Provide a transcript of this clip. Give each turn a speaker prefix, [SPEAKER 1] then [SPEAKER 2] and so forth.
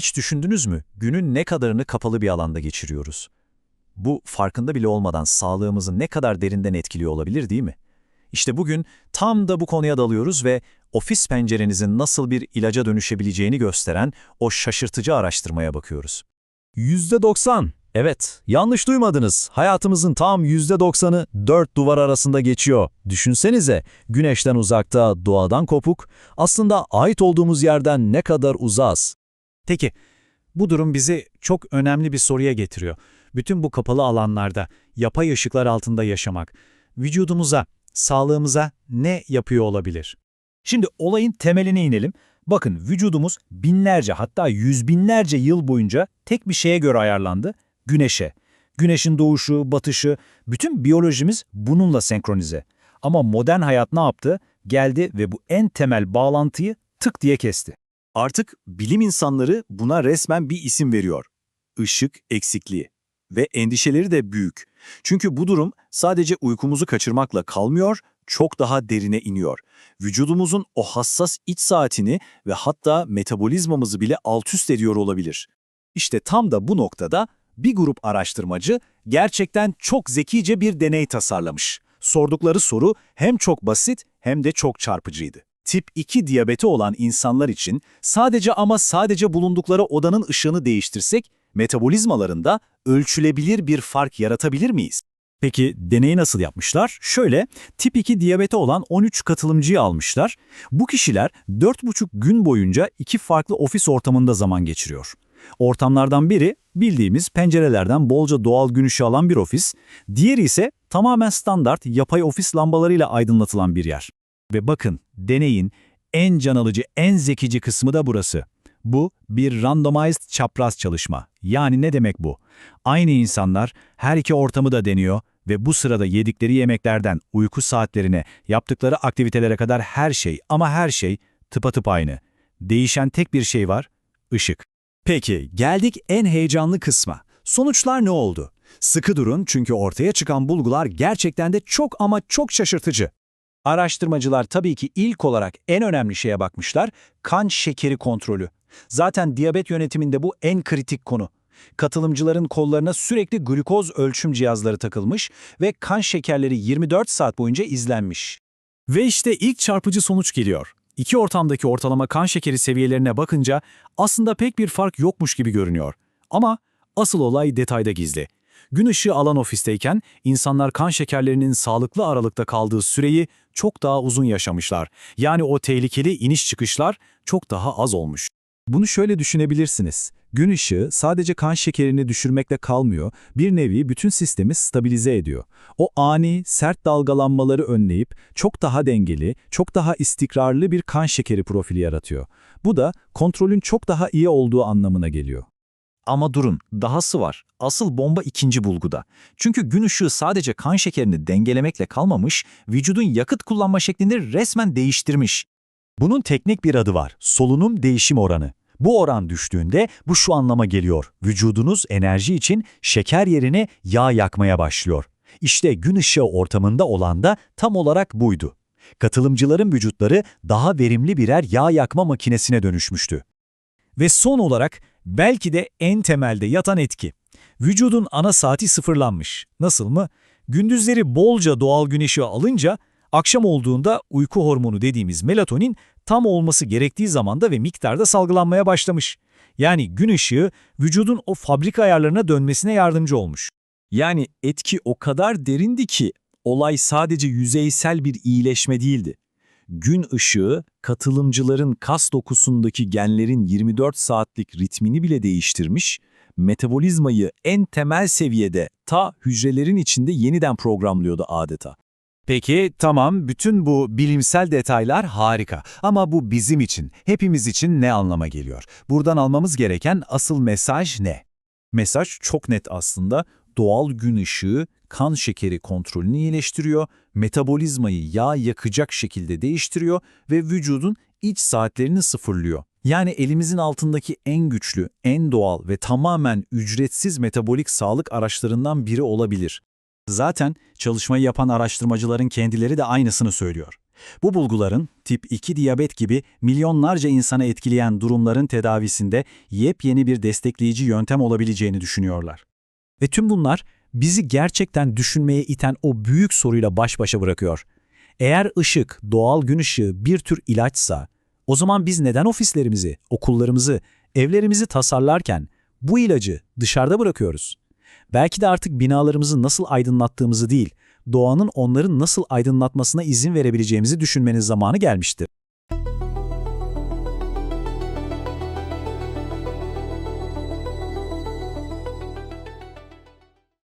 [SPEAKER 1] Hiç düşündünüz mü günün ne kadarını kapalı bir alanda geçiriyoruz? Bu farkında bile olmadan sağlığımızı ne kadar derinden etkiliyor olabilir değil mi? İşte bugün tam da bu konuya dalıyoruz ve ofis pencerenizin nasıl bir ilaca dönüşebileceğini gösteren o şaşırtıcı araştırmaya bakıyoruz.
[SPEAKER 2] %90. Evet, yanlış duymadınız. Hayatımızın tam %90'ı dört duvar arasında geçiyor. Düşünsenize, güneşten uzakta, doğadan kopuk, aslında ait olduğumuz yerden ne kadar uzağız.
[SPEAKER 1] Peki, bu durum bizi çok önemli bir soruya getiriyor. Bütün bu kapalı alanlarda, yapay ışıklar altında yaşamak, vücudumuza, sağlığımıza ne yapıyor olabilir?
[SPEAKER 3] Şimdi olayın temeline inelim. Bakın vücudumuz binlerce hatta yüz binlerce yıl boyunca tek bir şeye göre ayarlandı. Güneşe. Güneşin doğuşu, batışı, bütün biyolojimiz bununla senkronize. Ama modern hayat ne yaptı? Geldi ve bu en temel bağlantıyı tık diye kesti.
[SPEAKER 4] Artık bilim insanları buna resmen bir isim veriyor. Işık eksikliği. Ve endişeleri de büyük. Çünkü bu durum sadece uykumuzu kaçırmakla kalmıyor, çok daha derine iniyor. Vücudumuzun o hassas iç saatini ve hatta metabolizmamızı bile alt üst ediyor olabilir.
[SPEAKER 3] İşte tam da bu noktada bir grup araştırmacı gerçekten çok zekice bir deney tasarlamış. Sordukları soru hem çok basit hem de çok çarpıcıydı. Tip 2 diyabeti olan insanlar için sadece ama sadece bulundukları odanın ışığını değiştirsek metabolizmalarında ölçülebilir bir fark yaratabilir miyiz? Peki deneyi nasıl yapmışlar? Şöyle, tip 2 diyabeti olan 13 katılımcıyı almışlar. Bu kişiler 4,5 gün boyunca iki farklı ofis ortamında zaman geçiriyor. Ortamlardan biri bildiğimiz pencerelerden bolca doğal gün ışığı alan bir ofis, diğeri ise tamamen standart yapay ofis lambalarıyla aydınlatılan bir yer. Ve bakın, deneyin en can alıcı, en zekici kısmı da burası. Bu bir randomized çapraz çalışma. Yani ne demek bu? Aynı insanlar her iki ortamı da deniyor ve bu sırada yedikleri yemeklerden uyku saatlerine, yaptıkları aktivitelere kadar her şey ama her şey tıpatıp aynı. Değişen tek bir şey var, ışık. Peki, geldik en heyecanlı kısma. Sonuçlar ne oldu? Sıkı durun çünkü ortaya çıkan bulgular gerçekten de çok ama çok şaşırtıcı. Araştırmacılar tabii ki ilk olarak en önemli şeye bakmışlar, kan şekeri kontrolü. Zaten diyabet yönetiminde bu en kritik konu. Katılımcıların kollarına sürekli glukoz ölçüm cihazları takılmış ve kan şekerleri 24 saat boyunca izlenmiş. Ve işte ilk çarpıcı sonuç geliyor. İki ortamdaki ortalama kan şekeri seviyelerine bakınca aslında pek bir fark yokmuş gibi görünüyor. Ama asıl olay detayda gizli. Gün ışığı alan ofisteyken insanlar kan şekerlerinin sağlıklı aralıkta kaldığı süreyi çok daha uzun yaşamışlar. Yani o tehlikeli iniş çıkışlar çok daha az olmuş. Bunu şöyle düşünebilirsiniz. Gün ışığı sadece kan şekerini düşürmekle kalmıyor, bir nevi bütün sistemi stabilize ediyor. O ani, sert dalgalanmaları önleyip çok daha dengeli, çok daha istikrarlı bir kan şekeri profili yaratıyor. Bu da kontrolün çok daha iyi olduğu anlamına geliyor. Ama durun, dahası var. Asıl bomba ikinci bulguda. Çünkü gün ışığı sadece kan şekerini dengelemekle kalmamış, vücudun yakıt kullanma şeklini resmen değiştirmiş. Bunun teknik bir adı var, solunum değişim oranı. Bu oran düştüğünde bu şu anlama geliyor. Vücudunuz enerji için şeker yerine yağ yakmaya başlıyor. İşte gün ışığı ortamında olan da tam olarak buydu. Katılımcıların vücutları daha verimli birer yağ yakma makinesine dönüşmüştü. Ve son olarak belki de en temelde yatan etki. Vücudun ana saati sıfırlanmış. Nasıl mı? Gündüzleri bolca doğal gün ışığı alınca akşam olduğunda uyku hormonu dediğimiz melatonin tam olması gerektiği zamanda ve miktarda salgılanmaya başlamış. Yani gün ışığı vücudun o fabrika ayarlarına dönmesine yardımcı olmuş.
[SPEAKER 4] Yani etki o kadar derindi ki olay sadece yüzeysel bir iyileşme değildi. Gün ışığı katılımcıların kas dokusundaki genlerin 24 saatlik ritmini bile değiştirmiş, metabolizmayı en temel seviyede ta hücrelerin içinde yeniden programlıyordu adeta.
[SPEAKER 3] Peki tamam bütün bu bilimsel detaylar harika ama bu bizim için, hepimiz için ne anlama geliyor? Buradan almamız gereken asıl mesaj ne? Mesaj çok net aslında. Doğal gün ışığı kan şekeri kontrolünü iyileştiriyor, metabolizmayı yağ yakacak şekilde değiştiriyor ve vücudun iç saatlerini sıfırlıyor. Yani elimizin altındaki en güçlü, en doğal ve tamamen ücretsiz metabolik sağlık araçlarından biri olabilir. Zaten çalışmayı yapan araştırmacıların kendileri de aynısını söylüyor. Bu bulguların tip 2 diyabet gibi milyonlarca insana etkileyen durumların tedavisinde yepyeni bir destekleyici yöntem olabileceğini düşünüyorlar.
[SPEAKER 4] Ve tüm bunlar bizi gerçekten düşünmeye iten o büyük soruyla baş başa bırakıyor. Eğer ışık, doğal gün ışığı bir tür ilaçsa, o zaman biz neden ofislerimizi, okullarımızı, evlerimizi tasarlarken bu ilacı dışarıda bırakıyoruz? Belki de artık binalarımızı nasıl aydınlattığımızı değil, doğanın onların nasıl aydınlatmasına izin verebileceğimizi düşünmenin zamanı gelmiştir.